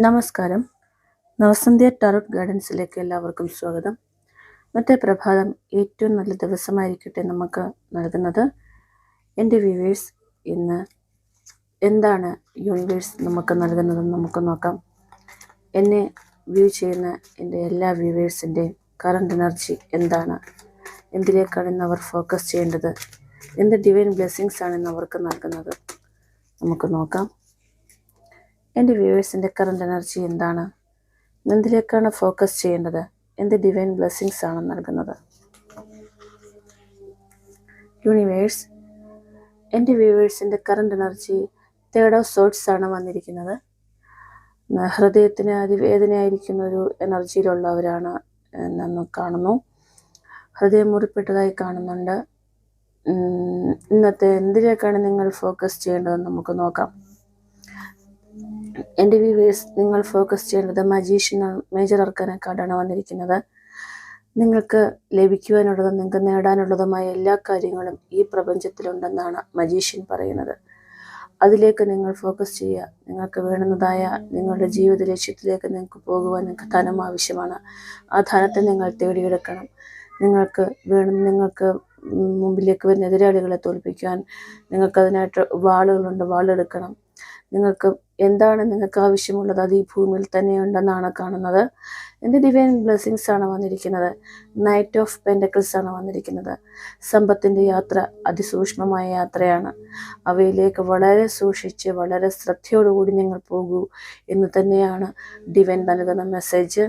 നമസ്കാരം. നവസന്ധ്യ ടാരോട്ട് ഗാർഡൻസിലേക്ക് എല്ലാവർക്കും സ്വാഗതം. മറ്റേ പ്രഭാതം ഏറ്റവും നല്ല ദിവസമായിരിക്കട്ടെ നമുക്ക് നൽകുന്നത്. എന്റെ വ്യൂവേഴ്സ് ഇന്ന് എന്താണ് യൂണിവേഴ്സ് നമുക്ക് നൽകുന്നതെന്ന് നമുക്ക് നോക്കാം. എന്നെ വ്യൂ ചെയ്യുന്ന എന്റെ എല്ലാ വ്യൂവേഴ്സിന്റെയും കറണ്ട് എനർജി എന്താണ്? എന്തിലേക്കാണ് ഇന്ന് അവർ ഫോക്കസ് ചെയ്യേണ്ടത്? എന്ത് ഡിവൈൻ ബ്ലെസ്സിങ്സ് ആണ് ഇന്ന് അവർക്ക് നൽകുന്നത്? നമുക്ക് നോക്കാം. എന്റെ വ്യൂവേഴ്സിന്റെ കറണ്ട് എനർജി എന്താണ്? എന്തിലേക്കാണ് ഫോക്കസ് ചെയ്യേണ്ടത്? എന്ത് ഡിവൈൻ ബ്ലെസ്സിങ്സ് ആണ് നൽകുന്നത്? യൂണിവേഴ്സ് എന്റെ വ്യൂവേഴ്സിന്റെ current energy third of thoughts ആണ് വന്നിരിക്കുന്നത്. ഹൃദയത്തിന് അതിവേദനയായിരിക്കുന്ന ഒരു എനർജിയിലുള്ളവരാണ് എന്ന് കാണുന്നു. ഹൃദയം മുറിപ്പെട്ടതായി കാണുന്നുണ്ട്. ഇന്നത്തെ എന്തിലേക്കാണ് നിങ്ങൾ ഫോക്കസ് ചെയ്യേണ്ടതെന്ന് നമുക്ക് നോക്കാം. എന്റെ വ്യൂവേഴ്സ് നിങ്ങൾ ഫോക്കസ് ചെയ്യേണ്ടത് മജീഷ്യൻ മേജർ അർക്കാന കാർഡാണ് വന്നിരിക്കുന്നത്. നിങ്ങൾക്ക് ലഭിക്കുവാനുള്ളതും നിങ്ങൾക്ക് നേടാനുള്ളതുമായ എല്ലാ കാര്യങ്ങളും ഈ പ്രപഞ്ചത്തിലുണ്ടെന്നാണ് മജീഷ്യൻ പറയുന്നത്. അതിലേക്ക് നിങ്ങൾ ഫോക്കസ് ചെയ്യുക. നിങ്ങൾക്ക് വേണ്ടുന്നതായ നിങ്ങളുടെ ജീവിത ലക്ഷ്യത്തിലേക്ക് നിങ്ങൾക്ക് പോകുവാൻ നിങ്ങൾക്ക് ധനം ആവശ്യമാണ്. ആ ധനത്തെ നിങ്ങൾ തേടിയെടുക്കണം. നിങ്ങൾക്ക് വേണം നിങ്ങൾക്ക് മുമ്പിലേക്ക് വരുന്ന എതിരാളികളെ തോൽപ്പിക്കാൻ നിങ്ങൾക്കതിനായിട്ട് വാളുകളുണ്ട്. വാളെടുക്കണം. നിങ്ങൾക്ക് എന്താണ് നിങ്ങൾക്ക് ആവശ്യമുള്ളത്? അത് ഈ ഭൂമിയിൽ തന്നെ ഉണ്ടെന്നാണ് കാണുന്നത്. എന്റെ ഡിവൈൻ ബ്ലെസ്സിങ്സ് ആണ് വന്നിരിക്കുന്നത്? നൈറ്റ് ഓഫ് പെൻഡക്കിൾസ് ആണ് വന്നിരിക്കുന്നത്. സമ്പത്തിന്റെ യാത്ര അതിസൂക്ഷ്മമായ യാത്രയാണ്. അവയിലേക്ക് വളരെ സൂക്ഷിച്ച് വളരെ ശ്രദ്ധയോടുകൂടി നിങ്ങൾ പോകൂ എന്ന് തന്നെയാണ് ഡിവൈൻ നൽകുന്ന മെസ്സേജ്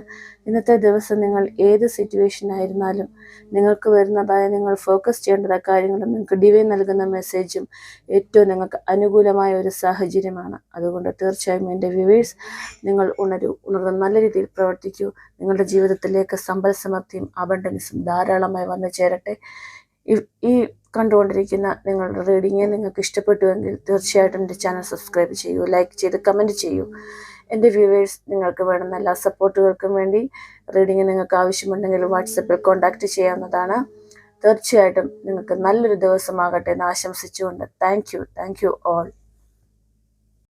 ഇന്നത്തെ ദിവസം നിങ്ങൾ ഏത് സിറ്റുവേഷൻ ആയിരുന്നാലും നിങ്ങൾക്ക് വരുന്നതായ നിങ്ങൾ ഫോക്കസ് ചെയ്യേണ്ടത് കാര്യങ്ങളും നിങ്ങൾക്ക് ഡിവൈൻ നൽകുന്ന മെസ്സേജും ഏറ്റവും നിങ്ങൾക്ക് അനുകൂലമായ ഒരു സാഹചര്യമാണ്. അതുകൊണ്ട് തീർച്ചയായും എന്റെ വ്യൂവേഴ്സ് നിങ്ങൾ ഉണരൂ ഉണർന്ന് നല്ല രീതിയിൽ പ്രവർത്തിക്കൂ. നിങ്ങളുടെ ജീവിതത്തിലേക്ക് സമ്പൽ സമൃദ്ധിയും അബണ്ടൻസും ധാരാളമായി വന്നു ചേരട്ടെ. ഈ- കണ്ടുകൊണ്ടിരിക്കുന്ന നിങ്ങളുടെ റീഡിങ് നിങ്ങൾക്ക് ഇഷ്ടപ്പെട്ടുവെങ്കിൽ തീർച്ചയായിട്ടും എന്റെ ചാനൽ സബ്സ്ക്രൈബ് ചെയ്യൂ ലൈക്ക് ചെയ്ത് കമന്റ് ചെയ്യൂ. എന്റെ വ്യൂവേഴ്സ് നിങ്ങൾക്ക് വേണ്ടുന്ന എല്ലാ സപ്പോർട്ടുകൾക്കും വേണ്ടി റീഡിങ് നിങ്ങൾക്ക് ആവശ്യമുണ്ടെങ്കിൽ വാട്സപ്പിൽ കോൺടാക്റ്റ് ചെയ്യാവുന്നതാണ്. തീർച്ചയായിട്ടും നിങ്ങൾക്ക് നല്ലൊരു ദിവസമാകട്ടെ എന്ന് ആശംസിച്ചുകൊണ്ട്. Thank you thank you all